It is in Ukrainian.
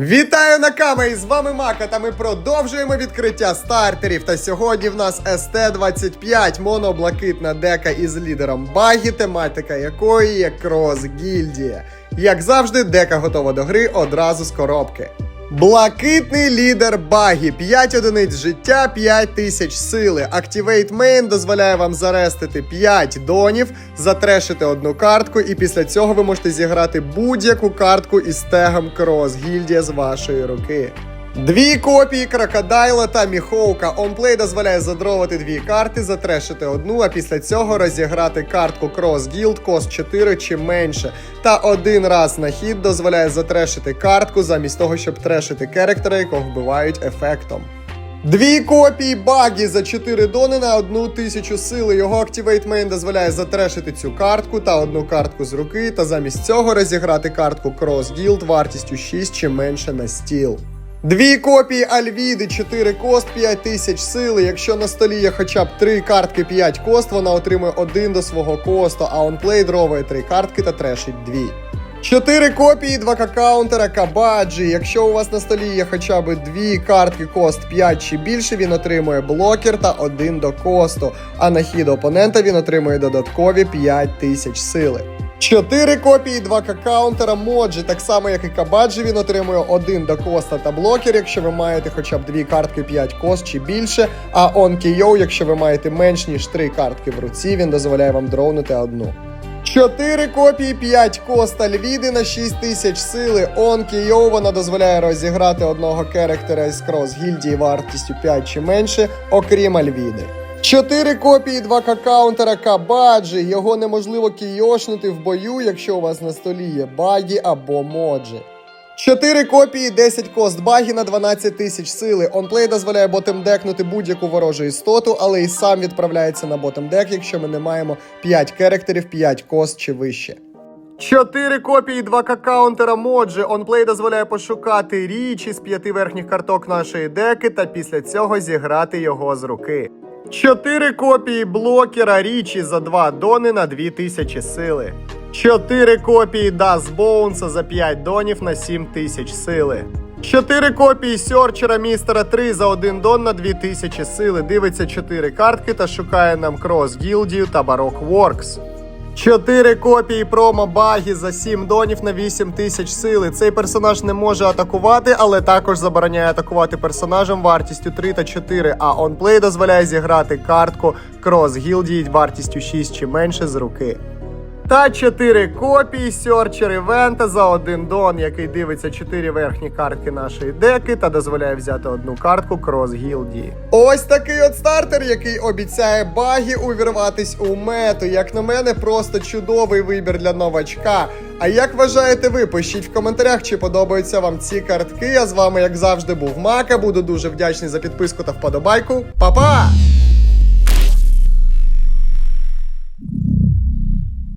Вітаю на камері! З вами Мака, та ми продовжуємо відкриття стартерів. Та сьогодні в нас СТ-25 моноблакитна дека із лідером Багі, тематика якої є крос гільдія. Як завжди, дека готова до гри одразу з коробки. Блакитний лідер Багі, 5 одиниць життя, 5 тисяч сили. Activate Main дозволяє вам зарестити 5 донів, затрешити одну картку, і після цього ви можете зіграти будь-яку картку із тегом Крос Гільдія з вашої руки. Дві копії крокодайла та міхоука. Онплей дозволяє задровати дві карти, затрешити одну, а після цього розіграти картку Cross Guild кост 4 чи менше. Та один раз на хід дозволяє затрешити картку замість того, щоб трешити керектора, якого вбивають ефектом. Дві копії багі за 4 дони на одну тисячу сили. Його Activate Main дозволяє затрешити цю картку та одну картку з руки, та замість цього розіграти картку Cross Guild вартістю 6 чи менше на стіл. Дві копії Альвіди, 4 кост, 5 тисяч сили. Якщо на столі є хоча б 3 картки 5 кост, вона отримує один до свого косту, а онплей дровує 3 картки та трешить 2. Чотири копії 2 каунтера Кабаджі. Якщо у вас на столі є хоча б дві картки кост 5 чи більше, він отримує блокер та один до косту. А на хід опонента він отримує додаткові 5 тисяч сили. Чотири копії 2 каунтера Моджі, так само як і Кабаджі, він отримує один до коста та блокер, якщо ви маєте хоча б дві картки 5 кост чи більше. А Онкійоу, якщо ви маєте менш ніж 3 картки в руці, він дозволяє вам дроунути одну. Чотири копії 5 коста Львіди на 6 тисяч сили. Онкі Йоу вона дозволяє розіграти одного керектера із крос гільдії вартістю 5 чи менше, окрім Альвіди. Чотири копії 2 каунтера Кабаджі. Його неможливо кійошнути в бою, якщо у вас на столі є багі або моджі. Чотири копії 10 кост багі на 12 тисяч сили. Онплей дозволяє ботем декнути будь-яку ворожу істоту, але і сам відправляється на ботем дек, якщо ми не маємо 5 керектерів, 5 кост чи вище. Чотири копії 2 каунтера Моджі. Онплей дозволяє пошукати річ із п'яти верхніх карток нашої деки та після цього зіграти його з руки. Чотири копії блокера річі за 2 дони на 2000 сили. 4 копії Дас Боунса за 5 донів на 7000 сили. 4 копії Сьорчера Містера 3 за 1 дон на 2000 сили. Дивиться 4 картки та шукає нам Крос Гілдію та Барок Воркс. Чотири копії промо багі за 7 донів на 8 тисяч сили. Цей персонаж не може атакувати, але також забороняє атакувати персонажем вартістю 3 та 4, а онплей дозволяє зіграти картку Крос Гілдії вартістю 6 чи менше з руки. Та 4 копії Сьорчер Івента за один дон, який дивиться 4 верхні картки нашої деки та дозволяє взяти одну картку Крос Гілдії. Ось такий от стартер, який обіцяє багі увірватись у мету. Як на мене, просто чудовий вибір для новачка. А як вважаєте ви? Пишіть в коментарях, чи подобаються вам ці картки. Я з вами, як завжди, був Мака. Буду дуже вдячний за підписку та вподобайку. Па-па!